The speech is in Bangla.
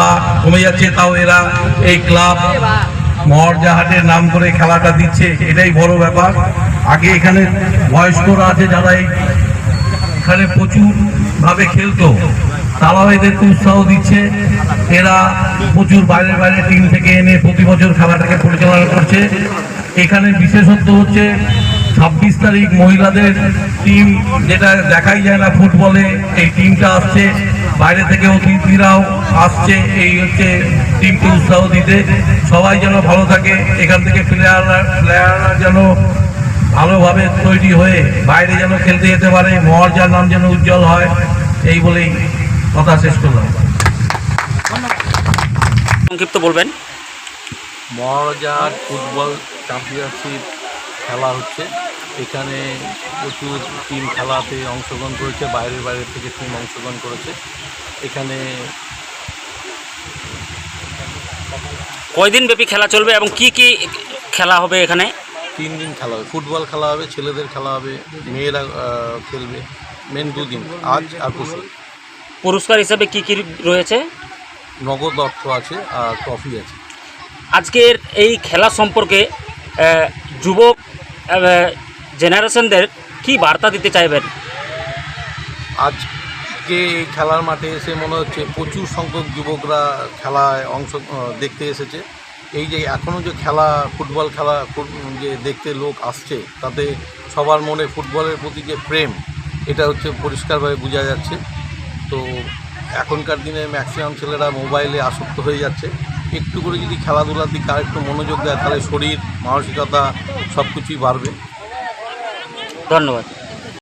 খেলা কমে যাচ্ছে, তাও এরা এই ক্লাব মহারজাহাটের নাম করে খেলাটা দিচ্ছে, এটাই বড় ব্যাপার। আগে এখানে বয়স্করা আছে যারা এই এখানে প্রচুর ভাবে খেলতো, তারাও এদেরকে উৎসাহ দিচ্ছে। এরা প্রচুর বাইরে বাইরে টিম থেকে এনে প্রতি বছর খেলাটাকে পরিচালনা করছে। এখানে বিশেষত্ব হচ্ছে, ছাব্বিশ তারিখ মহিলাদের টিম যেটা দেখাই যায় না ফুটবলে এই টিমটা আসছে। বাইরে থেকে অতিথিরাও আসছে এই হচ্ছে টিমকে উৎসাহ দিতে সবাই যেন ভালো থাকে এখান থেকে প্লেয়াররা প্লেয়াররা যেন ভালোভাবে তৈরি হয়ে বাইরে যেন খেলতে যেতে পারে মহার্জার নাম যেন উজ্জ্বল হয় এই বলেই কথা শেষ করলাম। সংক্ষিপ্ত বলবেন। মহারাজার ফুটবল চ্যাম্পিয়নশিপ খেলা হচ্ছে। এখানে প্রচুর টিম খেলাতে অংশগ্রহণ করেছে বাইরের বাইরে থেকে টিম অংশগ্রহণ করেছে। এখানে কয়দিন ব্যাপী খেলা চলবে এবং কি কি খেলা হবে এখানে? তিন দিন খেলা হবে। ফুটবল খেলা হবে ছেলেদের খেলা হবে মেয়েরা খেলবে। মেন দুদিন আজ আর পরশু। পুরস্কার হিসেবে কি কি রয়েছে? নগদ অর্থ আছে আর ট্রফি আছে। আজকের এই খেলা সম্পর্কে যুবক জেনারেশনদের কি বার্তা দিতে চাইবেন? আজকে খেলার মাঠে এসে মনে হচ্ছে প্রচুর সংখ্যক যুবকরা খেলায় অংশ দেখতে এসেছে। এই যে এখনও যে খেলা, ফুটবল খেলা যে দেখতে লোক আসছে, তাতে সবার মনে ফুটবলের প্রতি যে প্রেম, এটা হচ্ছে পরিষ্কারভাবে বোঝা যাচ্ছে। তো এখনকার দিনে ম্যাক্সিমাম ছেলেরা মোবাইলে আসক্ত হয়ে যাচ্ছে। একটু করে যদি খেলাধুলার দিকে আরেকটু মনোযোগ দেয়, তাহলে শরীর, মানসিকতা সব কিছুই বাড়বে। ধন্যবাদ।